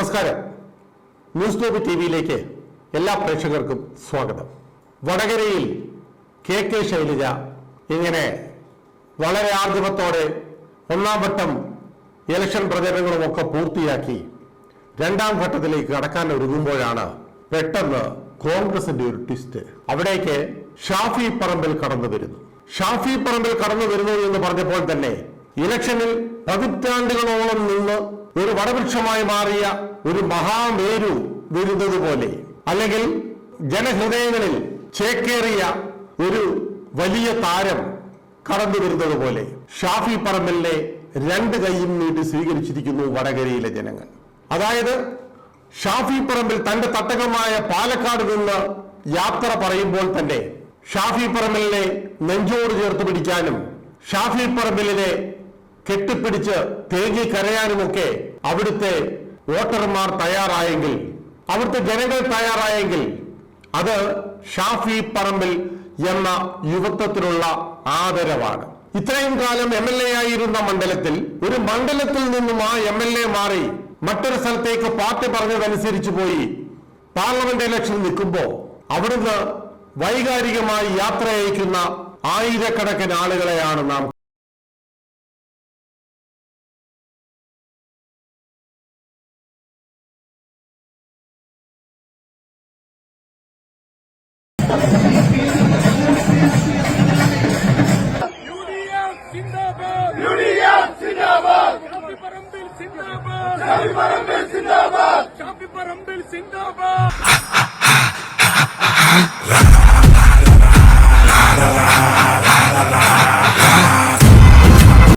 നമസ്കാരം. News Toby T വിയിലേക്ക് എല്ലാ പ്രേക്ഷകർക്കും സ്വാഗതം. വടകരയിൽ കെ കെ ശൈലജ ഇങ്ങനെ വളരെ ആർജവത്തോടെ ഒന്നാം വട്ടം ഇലക്ഷൻ പ്രചരണങ്ങളുമൊക്കെ പൂർത്തിയാക്കി രണ്ടാം ഘട്ടത്തിലേക്ക് കടക്കാൻ ഒരുങ്ങുമ്പോഴാണ് പെട്ടെന്ന് കോൺഗ്രസിന്റെ ഒരു ട്വിസ്റ്റ് അവിടേക്ക് ഷാഫി പറമ്പിൽ കടന്നു വരുന്നു. ഷാഫി പറമ്പിൽ കടന്നു വരുന്നു എന്ന് പറഞ്ഞപ്പോൾ തന്നെ ഇലക്ഷനിൽ പതിറ്റാണ്ടുകളോളം നിന്ന് ഒരു വടവൃക്ഷമായി മാറിയ ഒരു മഹാമേരു വരുന്നത് പോലെ അല്ലെങ്കിൽ ജനഹൃദയങ്ങളിൽ ചേക്കേറിയ ഒരു വലിയ താരം കടന്നു വരുന്നത് പോലെ ഷാഫി പറമ്പലിനെ രണ്ട് കൈയും നീട്ടി സ്വീകരിച്ചിരിക്കുന്നു വടകരയിലെ ജനങ്ങൾ. അതായത് ഷാഫി പറമ്പിൽ തന്റെ തട്ടകമായ പാലക്കാട് നിന്ന് യാത്ര പറയുമ്പോൾ തന്നെ ഷാഫി പറമ്പലിനെ നെഞ്ചോട് ചേർത്ത് പിടിക്കാനും ഷാഫി പറമ്പലിനെ കെട്ടിപ്പിടിച്ച് തേങ്ങി കരയാനുമൊക്കെ അവിടുത്തെ വോട്ടർമാർ തയ്യാറായെങ്കിൽ അവിടുത്തെ ജനങ്ങൾ തയ്യാറായെങ്കിൽ അത് ഷാഫി പറമ്പിൽ എന്ന യുവത്വത്തിനുള്ള ആദരവാണ്. ഇത്രയും കാലം എം എൽ എ ആയിരുന്ന മണ്ഡലത്തിൽ ഒരു മണ്ഡലത്തിൽ നിന്നും ആ എം എൽ എ മാറി മറ്റൊരു സ്ഥലത്തേക്ക് പാർട്ടി പറഞ്ഞതനുസരിച്ച് പോയി പാർലമെന്റ് ഇലക്ഷൻ നിൽക്കുമ്പോ അവിടുന്ന് വൈകാരികമായി യാത്ര അയക്കുന്ന ആയിരക്കണക്കിന് ആളുകളെയാണ് നാം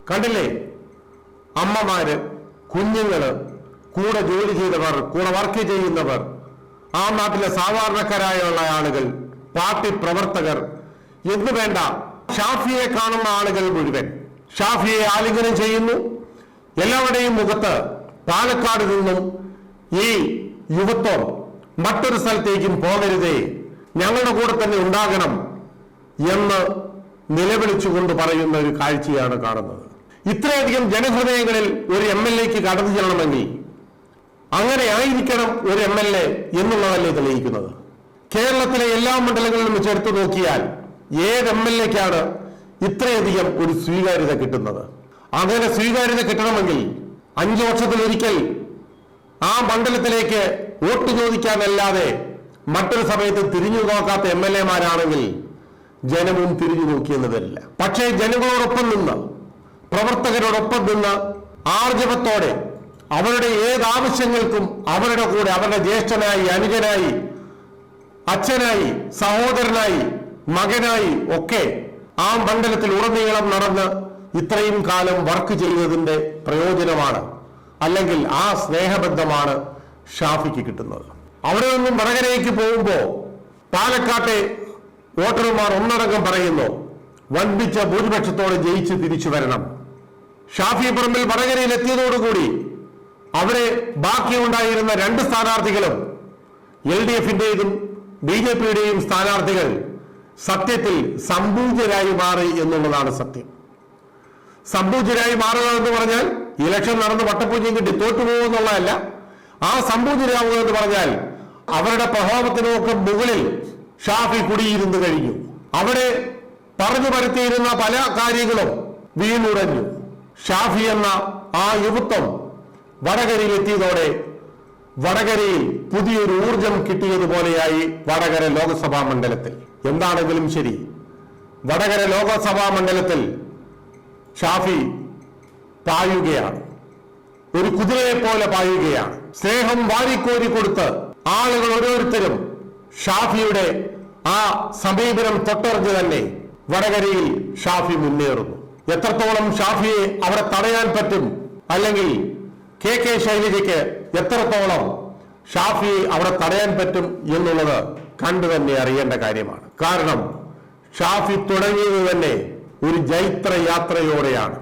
കണ്ടില്ലേ? അമ്മമാര് കുഞ്ഞുങ്ങൾ കൂടെ ജോലി ചെയ്തവർ കൂടെ വർക്ക് ചെയ്യുന്നവർ. ആ നാട്ടിലെ സാധാരണക്കാരായുള്ള ആളുകൾ പാർട്ടി പ്രവർത്തകർ. എന്ന് വേണ്ട ഷാഫിയെ കാണുന്ന ആളുകൾ മുഴുവൻ. ഷാഫിയെ ആലിംഗനം ചെയ്യുന്നു. എല്ലാവരുടെയും മുഖത്ത് പാലക്കാട് നിന്നും ഈ യുവത്വം മറ്റൊരു സ്ഥലത്തേക്കും പോകരുതേ. ഞങ്ങളുടെ കൂടെ തന്നെ ഉണ്ടാകണം എന്ന് നിലവിളിച്ചുകൊണ്ട് പറയുന്ന ഒരു കാഴ്ചയാണ് കാണുന്നത്. ഇത്രയധികം ജനഹൃദയങ്ങളിൽ ഒരു എം എൽ എക്ക് കടന്നു ചെല്ലണമെങ്കിൽ അങ്ങനെ ആയിരിക്കണം ഒരു എം എൽ എ എന്നുള്ളതല്ലേ തെളിയിക്കുന്നത്. കേരളത്തിലെ എല്ലാ മണ്ഡലങ്ങളിലും ചേർത്ത് നോക്കിയാൽ ഏത് എം എൽ എക്കാണ് ഇത്രയധികം ഒരു സ്വീകാര്യത കിട്ടുന്നത്? അങ്ങനെ സ്വീകാര്യത കിട്ടണമെങ്കിൽ അഞ്ചു വർഷത്തിലൊരിക്കൽ ആ മണ്ഡലത്തിലേക്ക് വോട്ട് ചോദിക്കാനല്ലാതെ മറ്റൊരു സമയത്ത് തിരിഞ്ഞു നോക്കാത്ത എം എൽ എമാരാണെങ്കിൽ ജനവും തിരിഞ്ഞു നോക്കിയെന്നതല്ല. പക്ഷേ ജനങ്ങളോടൊപ്പം നിന്ന് പ്രവർത്തകരോടൊപ്പം നിന്ന് ആർജവത്തോടെ അവരുടെ ഏത് ആവശ്യങ്ങൾക്കും അവരുടെ കൂടെ അവരുടെ ജ്യേഷ്ഠനായി അനുജനായി അച്ഛനായി സഹോദരനായി മകനായി ഒക്കെ ആ മണ്ഡലത്തിൽ ഉടനീളം നടന്ന് ഇത്രയും കാലം വർക്ക് ചെയ്തതിന്റെ പ്രയോജനമാണ്. അല്ലെങ്കിൽ ആ സ്നേഹബന്ധമാണ് ഷാഫിക്ക് കിട്ടുന്നത്. അവിടെ നിന്നും വടകരയ്ക്ക് പോകുമ്പോ പാലക്കാട്ടെ വോട്ടർമാർ ഒന്നടങ്കം പറയുന്നു വൻപിച്ച ഭൂരിപക്ഷത്തോടെ ജയിച്ച് തിരിച്ചു വരണം. ഷാഫി പറമ്പിൽ വടകരയിൽ എത്തിയതോടുകൂടി അവിടെ ബാക്കിയുണ്ടായിരുന്ന രണ്ട് സ്ഥാനാർത്ഥികളും എൽ ഡി എഫിന്റെയും ബി ജെ പിയുടെയും സ്ഥാനാർത്ഥികൾ സത്യത്തിൽ സംപൂജരായി മാറി എന്നുള്ളതാണ് സത്യം. സംപൂജരായി മാറുക എന്ന് പറഞ്ഞാൽ ഇലക്ഷൻ നടന്ന് വട്ടപ്പൂജ്യം കിട്ടി തോറ്റുപോകുന്നുള്ളതല്ല ആ സംപൂജ്യരാവുക എന്ന് പറഞ്ഞാൽ അവരുടെ പ്രഭാവത്തിനൊക്കെ മുകളിൽ ഷാഫി കുടിയിരുന്നു കഴിഞ്ഞു. അവിടെ പറഞ്ഞു പരത്തിയിരുന്ന പല കാര്യങ്ങളും വീണുടഞ്ഞു. ഷാഫി എന്ന ആ യുവത്വം വടകരയിൽ എത്തിയതോടെ വടകരയിൽ പുതിയൊരു ഊർജം കിട്ടിയതുപോലെയായി വടകര ലോകസഭാ മണ്ഡലത്തിൽ. എന്താണെങ്കിലും ശരി. വടകര ലോകസഭാ മണ്ഡലത്തിൽ ഷാഫി പായുകയാണ്. ഒരു കുതിരയെ പോലെ പായുകയാണ്. സ്നേഹം വാരിക്കോരി കൊടുത്ത് ആളുകൾ ഓരോരുത്തരും ഷാഫിയുടെ ആ സമീപനം തൊട്ടറിഞ്ഞ് തന്നെ വടകരയിൽ ഷാഫി മുന്നേറുന്നു. എത്രത്തോളം ഷാഫിയെ അവിടെ തടയാൻ പറ്റും അല്ലെങ്കിൽ കെ കെ ശൈലജയ്ക്ക് എത്രത്തോളം ഷാഫിയെ അവിടെ തടയാൻ പറ്റും എന്നുള്ളത് കണ്ടു തന്നെ അറിയേണ്ട കാര്യമാണ്. കാരണം ഷാഫി തുടങ്ങിയത് തന്നെ ഒരു ജൈത്ര യാത്രയോടെയാണ്